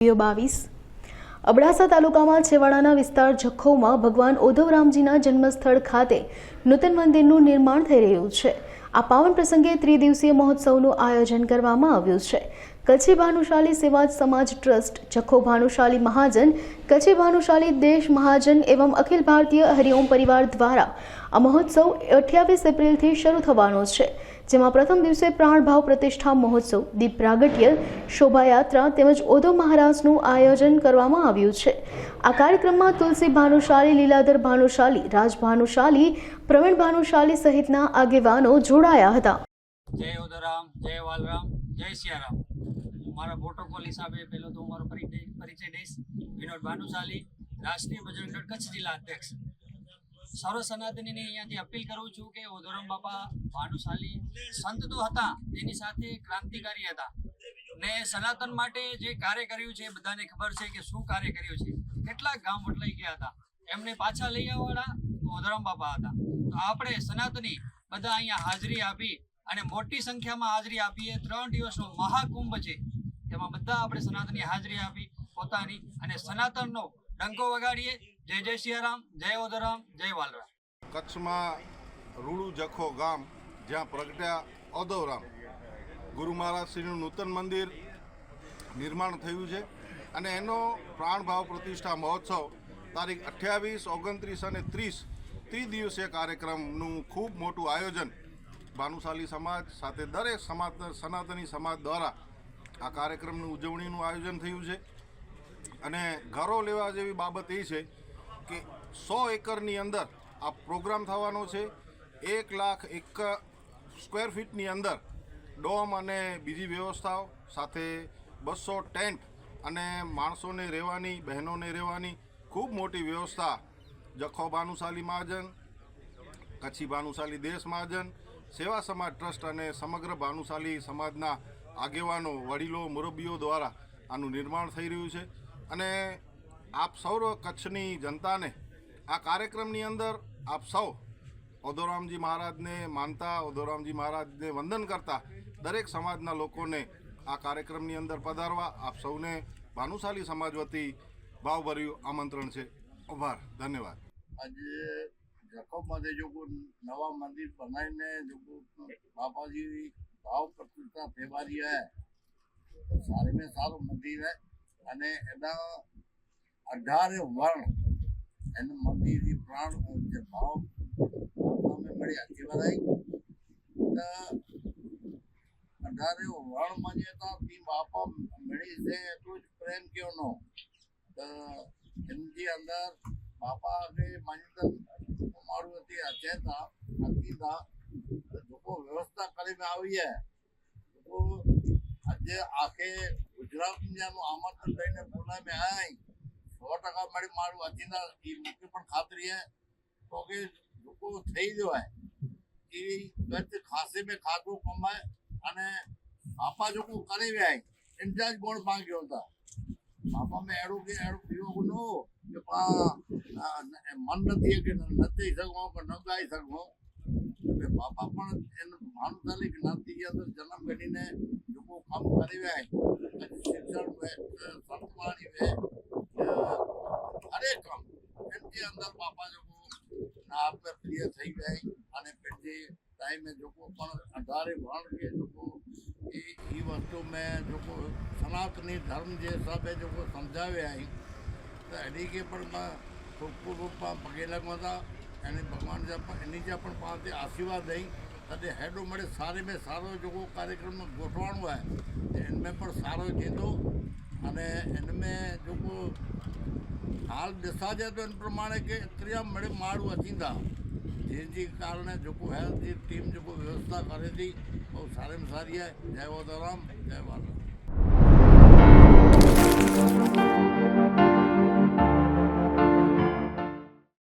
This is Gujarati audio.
બાવીસ. અબડાસા તાલુકામાં છેવાડાના વિસ્તાર જખૌમાં ભગવાન ઓધવરામજીના જન્મસ્થળ ખાતે નૂતન મંદિરનું નિર્માણ થઈ રહ્યું છે. આ પાવન પ્રસંગે ત્રિદિવસીય મહોત્સવનું આયોજન કરવામાં આવ્યું છે. કચ્છી ભાનુશાલી સેવાજ સમાજ ટ્રસ્ટ, જખો ભાનુશાલી મહાજન, કચ્છી ભાનુશાલી દેશ મહાજન એવં અખિલ ભારતીય હરિઓમ પરિવાર દ્વારા આ મહોત્સવ અઠ્યાવીસ એપ્રિલથી શરૂ થવાનો છે. જેમાં પ્રથમ દિવસે પ્રાણભાવ પ્રતિષ્ઠા મહોત્સવ, દીપ પ્રાગટ્ય, શોભાયાત્રા તેમજ ઓધો મહારાજનું આયોજન કરવામાં આવ્યું છે. આ કાર્યક્રમમાં તુલસી ભાનુશાલી, લીલાધર ભાનુશાલી, રાજ ભાનુશાલી, પ્રવીણ ભાનુશાલી સહિતના આગેવાનો જોડાયા હતા. જય ઉદરામ જય વાલરામ, જય સિયારામ. મારા પ્રોટોકોલ હિસાબે પહેલો તો હું મારો પરિચય દઈશ. વિનોદ ભાનુશાલી, રાષ્ટ્રીય બજરંગ કચ્છ જિલ્લા અધ્યક્ષ. સર્વ સનાતનીને અહીંયાથી અપીલ કરું છું કે ઓધોરામ બાપા ભાનુશાલી સંત તો હતા, તેની સાથે ક્રાંતિકારી હતા. ને સનાતન માટે જે કાર્ય કર્યું છે, બધાને ખબર છે કે શું કાર્ય કર્યું છે. કેટલા ગામ બદલાઈ ગયા હતા. એમને પાછા લઈ આવવાળા ઓધરામ બાપા હતા. તો આપણે સનાતની બધા અહીંયા હાજરી આપી અને મોટી સંખ્યામાં હાજરી આપીએ ત્રણ દિવસનો મહાકુંભ છે. તેમાં બધા આપણે સનાતનની હાજરી આપી પોતાની અને સનાતનનો ડંકો વગાડીએ. જય જય સિયારામ, જય ઓધરામ જય વાલરામ. કચ્છમાં રૂડુ જખો ગામ, જ્યાં પ્રગટ્યા ઔદવરામ ગુરુ મહારાજશ્રીનું નૂતન મંદિર નિર્માણ થયું છે અને એનો પ્રાણભાવ પ્રતિષ્ઠા મહોત્સવ તારીખ અઠ્યાવીસ, ઓગણત્રીસ અને ત્રીસ ત્રિદિવસીય કાર્યક્રમનું ખૂબ મોટું આયોજન ભાનુશાલી સમાજ સાથે દરેક સમાજ, સનાતની સમાજ દ્વારા આ કાર્યક્રમની ઉજવણીનું આયોજન થયું છે. અને ઘરો લેવા જેવી બાબત એ છે કે સો એકરની અંદર આ પ્રોગ્રામ થવાનો છે. એક લાખ એક સ્ક્વેર ફીટની અંદર ડોમ અને બીજી વ્યવસ્થાઓ, સાથે બસો ટેન્ટ અને માણસોને રહેવાની, બહેનોને રહેવાની, ખૂબ મોટી વ્યવસ્થા જખો ભાનુશાલી મહાજન, કચ્છી ભાનુશાલી દેશ મહાજન, સેવા સમાજ ટ્રસ્ટ અને સમગ્ર ભાનુશાલી સમાજના આગેવાનો, વડીલો મુરબ્બીઓ દ્વારા આનું નિર્માણ થઈ રહ્યું છે. અને આપ સૌ કચ્છની જનતાને આ કાર્યક્રમની અંદર આપ સૌ ઓધોરામજી મહારાજને માનતા ઓદોરામજી મહારાજને વંદન કરતા દરેક સમાજના લોકોને આ કાર્યક્રમની અંદર પધારવા આપ સૌને ભાનુશાલી સમાજ વતી ભાવભર્યું આમંત્રણ છે. આભાર. ધન્યવાદ. આજે જખૌમાંથી લોકો નવા મંદિર બનાવીને લોકો બાપાજી ભાવ પ્રતિષ્ઠા ફેરવા રહી હૈ મેં સારું મંદિર હે. અને એના અઢારે વર્ણ એને મંદિરની પ્રાણ જે ભાવ અમે મળ્યા. એ બધા અઢારે વર્ણ માન્યતા તી બાપા મળી છે, એટલું જ પ્રેમ કયો નો. એમની અંદર બાપા કે માન્યતા મારું હતી અચેતા અતિતા લોકો વ્યવસ્થા કરીને આવીએ. તો આજે આખે ગુજરાતનું આમંત્રણ લઈને બોલાવે આય, સો ટકા મારી મારું અચીના એ મૂકી પણ ખાતરી હે. તો કે, લોકો થઈ જવાય. એ ગત ખાસે મેં ખાધું, કમાય અને બાપા જો કોઈ કરી વ્યાય. ઇન્ચાર્જ ગુણ માંગ્યો હતા. બાપા મેં એડું કે, એડું પીવું નો? કે મન નથી કે નથી શકું કે ન ગાઈ શકું એટલે બાપા પણ એને ભાનુશાલી જ્ઞાતિની અંદર જન્મ કરીને લોકો કામ કરી વ્યાય. હરેક કામ એમની અંદર બાપા લોકો ના આપને પ્રિય થઈ જાય અને પછી ટાઈમે લોકો પણ અઢારે કે લોકો એ એ વસ્તુ મેં લોકો સનાતની ધર્મ જે હિસાબે લોકો સમજાવે અહીં તો એની કે પણ ખૂબ રૂપમાં પગે લગવાતા એને ભગવાન એની જે પણ પાસે આશીર્વાદ દઈ તને હેડો મળે સારી મેં સારો જો કોઈ કાર્યક્રમ ગોઠવાનો હોય એનમેં પણ સારો કીધો અને એમને જો કોઈ હાલ દિશા જાય તો એ પ્રમાણે કે ત્રિયા મળે માળું અચીંદા જેથી કારણે જો કોઈ હેલ્થ ટીમ જો કોઈ વ્યવસ્થા કરે હતી બહુ સારામાં સારી જય વોદરામ જય વાલા